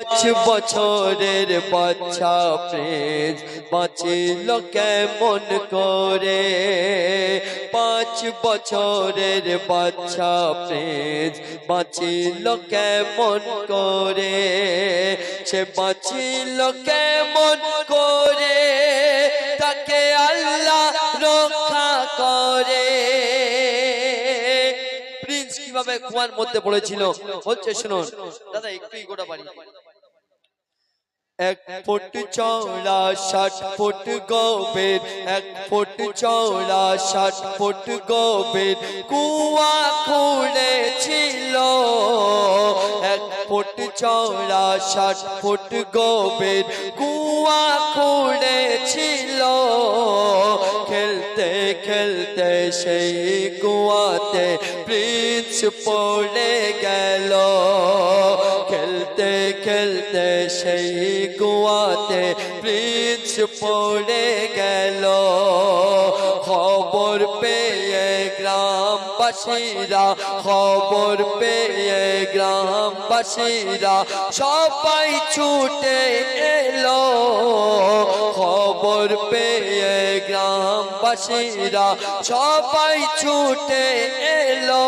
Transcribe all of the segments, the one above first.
পাঁচ বছরের বাচ্চা প্রেজ বাঁচিল কেমন করে? পাঁচ বছরের বাচ্চা প্রেজ বাঁচিল কেমন করে? সে বাঁচিল কেমন করে? তাকে আল্লাহ রক্ষা করে। প্রিন্স কীভাবে কুয়ার মধ্যে পড়েছিল? বলছে শুনুন। দাদা, একটু গোটা বাড়ি। এক ফুট চওড়া ষাট ফুট গবের এক ফুট চওড়া ষাট ফুট গবের কুয়া খুঁড়েছিল এক ফুট চওড়া ষাট ফুট গবের কুয়া খুঁড়েছিল খেলতে খেলতে সেই কুয়াতে প্রিন্স পড়ে গেল। খেলতে খেলতে সেই কুয়াতে প্রিন্স পড়ে গেল। খবর পেয়ে গ্রামবাসীরা, খবর পেয়ে গ্রামবাসীরা, সবাই ছুটে এলো। খবর পেয়ে গ্রামবাসীরা, সবাই ছুটে এলো।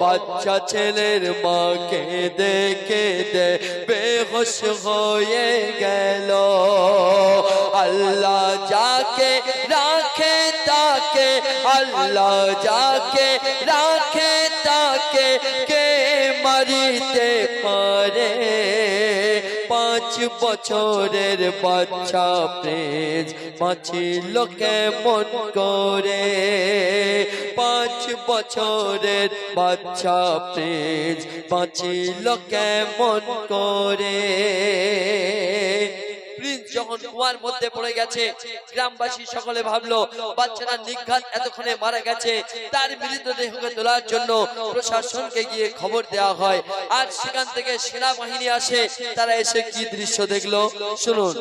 বাচ্চা ছেলের মাকে দেখে দে, বেহোশ হয়ে গেল। আল্লাহ যাকে রাখে তাকে আল্লাহ যাকে রাখে তাকে কে মারিতে পারে পাঁচ বছরের বাচ্চা প্রেজ বাঁচিল কেমন করে পাঁচ বছরের বাচ্চা প্রেজ বাঁচিল কেমন করে প্রিন্স যখন কুয়ার মধ্যে পড়ে গেছে, গ্রামবাসী সকলে ভাবলো বাচ্চাটা নিঘাত এতক্ষণে মারা গেছে। তার মৃতদেহকে তোলার জন্য প্রশাসনকে গিয়ে খবর দেওয়া হয়। আর সেখান থেকে সেনাবাহিনী আসে, তারা এসে কি দৃশ্য দেখল? শুনুন।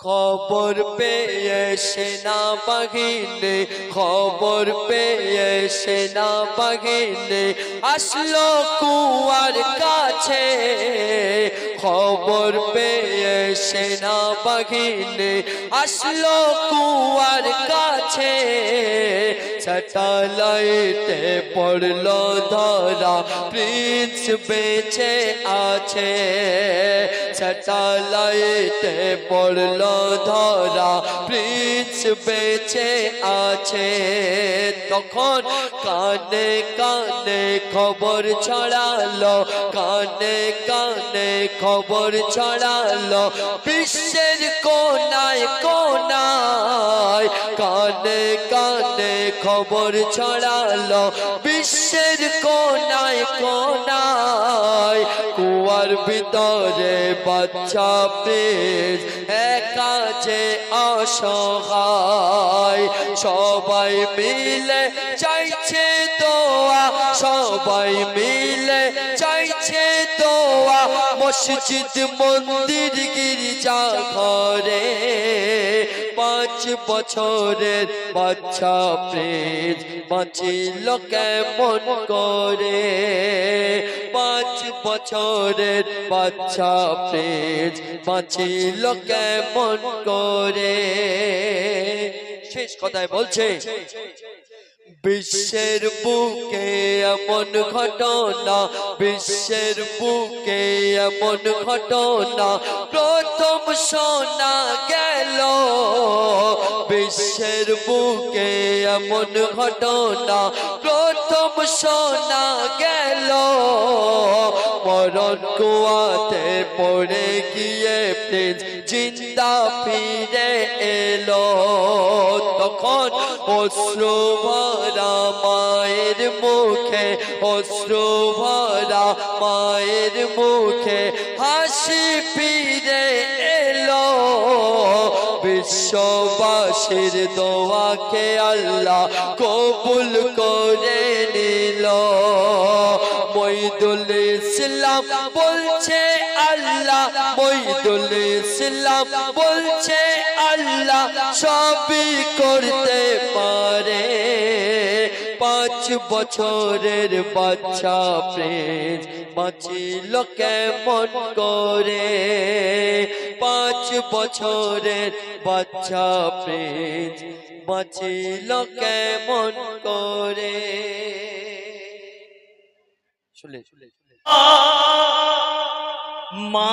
খবর পেয়ে সেনা বাহিনী খবর পেয়ে সেনা বাহিনী আসলো কুয়ার কাছে। খবর পেয়ে সেনা বাহিনী আসলো কুয়ার কাছে। স্যাটেলাইটে পড়ল ধরা। প্রিন্স বেঁচে আছে। স্যাটেলাইটে পড়ল ধরা প্রিন্স বেঁচে আছে। তখন কানে কানে খবর ছড়ালো, কানে কানে খবর ছড়ালো। বিশ্বের কোনায় কোনায় কানে কানে খবর ছড়ালো বিশ্বের কোনায় কোনায়। কুয়ার ভিতরে বাচ্চা প্রেজ একা যে অসহায়। সবাই মিলে চাইছে দোয়া, সবাই মিলে দোয়া মসজিদ মন্দির গির্জা ঘরে পাঁচ বছরের বাচ্চা প্রেজ বাঁচিল কেমন করে। পাঁচ বছরের বাচ্চা প্রেজ বাঁচিল কেমন করে। শেষ কথায় বলছে বিশ্বের বুকে এমন ঘটনা, বিশ্বের বুকে এমন ঘটনা, প্রথম শোনা গেল। বিশ্বের বুকে এমন ঘটনা, প্রথম শোনা গেল। মরণ কুয়াতে পড়ে গিয়ে প্রিন্স জিন্দা ফিরে এলো। তখন অশ্রু ভরা মায়ের মুখে, অশ্রু ভরা মায়ের মুখে হাসি ফিরে এলো। বিশ্ববাসীর দোয়াকে আল্লাহ কবুল করে নিল। মইদুল ইসলাম বলছে, আল্লাহ মইদুল ইসলাম বলছে আল্লাহ সবই করতে পারে। পাঁচ বছরের বাচ্চা প্রেম বাঁচিল কেমন করে? পাঁচ বছরের বাচ্চা প্রেম বাঁচিল কেমন করে? শুনে শুনে মা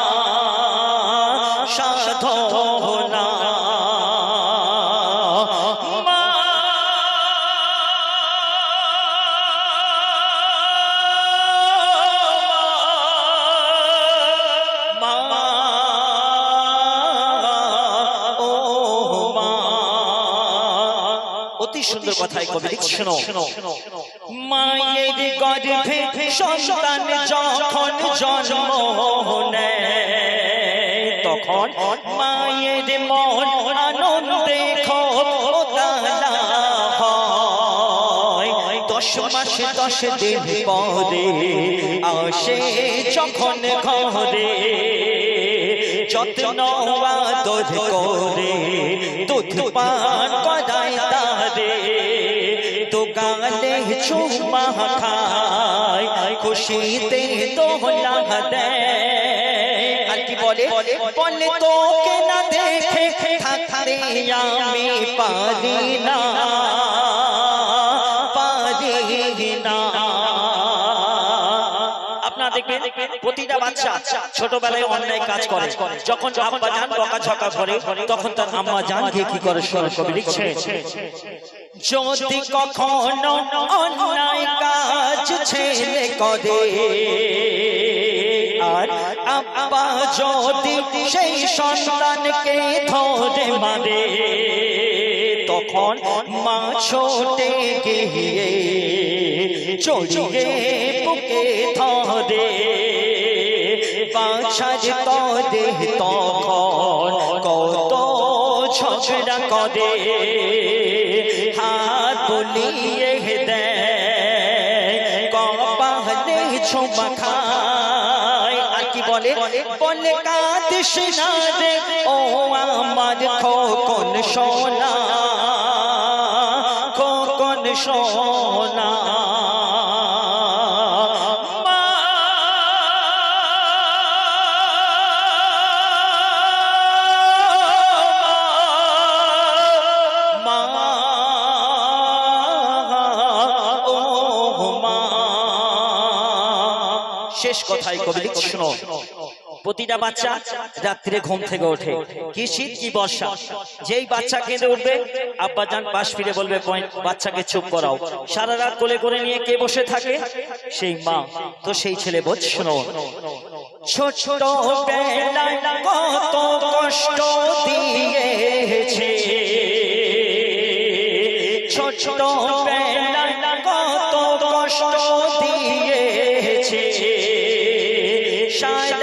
অতি সুন্দর কথাই কবি লিখছে, শোনো মায়ের গর্ভে সন্তান যখন জন্ম তখন মায়ের মন আনন্দে দশ মাস দশ দিন পরে আসে যখন ঘরে যত্ন করে দুধ পান করায় চুমা খায়, খুশিতে দোলা দেয়। আর কি বলে? বলে, তোকে না দেখে থাকতে আমি পারি না। দেখবেন প্রতিটা বাচ্চা ছোটবেলায় অন্যায় কাজ করে। যখন আব্বা জান বকা ঝকা করে, তখন তার আম্মা জান গিয়ে কি করে স্বর লিখছে? যদি কখনো অন্যায় কাজ ছেলে করে, আর আব্বা যদি সেই সন্তানকে ধরে মারে তখন মা ছোটে গিয়ে চড়িয়ে বুকে ধরে বাছার তরে তখন কত ঝগড়া করে, হাত বলিয়ে দেয়, কপালে ছোমা খায়। আর কি বলে? বলে, কাঁদিস না রে, ও আমার খোকন সোনা। সোনা। শেষ কথাই কবি লিখছে, প্রতিটা বাচ্চা রাত্রে ঘুম থেকে ওঠে। কি শীত, কি বর্ষা। যেই বাচ্চা কেঁদে উঠবে আব্বা যান পাশ ফিরে বলবে বাচ্চাকে চুপ করাও। সারা রাত কোলে করে নিয়ে কে বসে থাকে? সেই মা। তো সেই ছেলে বোঝ, শোনো। ছোট কত কষ্ট দিয়েছে। ছোট কত কষ্ট দিয়েছে। সাদা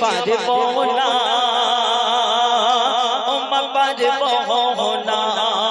পারব না পারব না